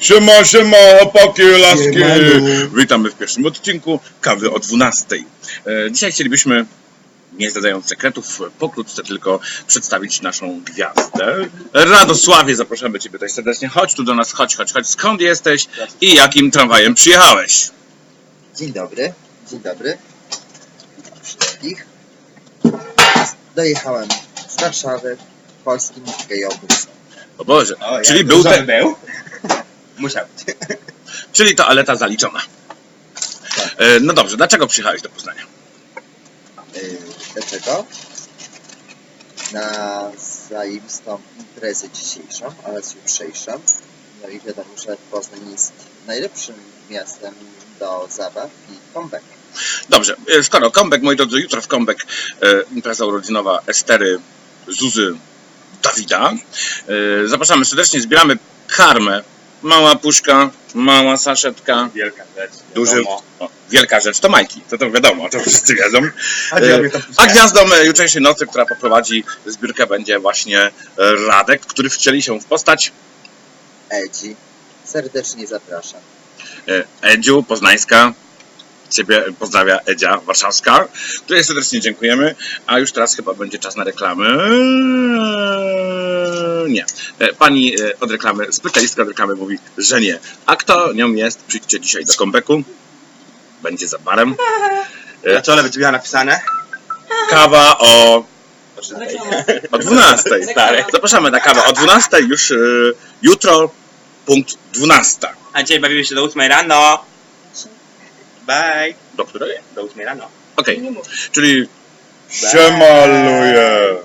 Siema, siema, chłopaki, laski. Siemanu. Witamy w pierwszym odcinku kawy o 12. E, Dzisiaj chcielibyśmy, nie zdając sekretów, pokrótce tylko przedstawić naszą gwiazdę. Radosławie, zapraszamy Ciebie tutaj serdecznie. Chodź tu do nas, chodź, chodź, chodź. Skąd jesteś i jakim tramwajem przyjechałeś? Dzień dobry, dzień dobry. Wszystkich. Dojechałem z Warszawy polskim gejobusem. O Boże, O, czyli był ten, był? Musiał być. czyli toaleta zaliczona. E, No dobrze, dlaczego przyjechałeś do Poznania? Yy, dlaczego? Na zajebistą imprezę dzisiejszą oraz jutrzejszą. No i wiadomo, że Poznań jest najlepszym miastem do zabaw i comeback. Dobrze, e, skoro comeback, moi drodzy, jutro w comeback e, impreza urodzinowa Estery, Zuzy, Dawida. E, zapraszamy serdecznie, zbieramy karmę. Mała puszka, mała saszetka, Wielka rzecz. duży, wiadomo. o, wielka rzecz, to Majki, to to wiadomo, to wszyscy wiedzą. A E, A gwiazdą e, jutrzejszej nocy, która poprowadzi zbiórkę będzie właśnie e, Radek, który wcieli się w postać Edzi. Serdecznie zapraszam. Edziu, poznańska. Ciebie pozdrawia Edzia Warszawska, której serdecznie dziękujemy. A już teraz chyba będzie czas na reklamy. Nie. E, Pani e, od reklamy, specjalistka od reklamy mówi, że nie. A kto nią jest, przyjdźcie dzisiaj do kombeku. Będzie za barem. Na czole będzie miała napisane? Kawa o, O czystej. o 12. Stary. Zapraszamy na kawę o 12 już e, jutro, punkt 12. A dzisiaj bawimy się do 8 rano. Bye. Do której? Do 8 rano. Okej, czyli siemaluję.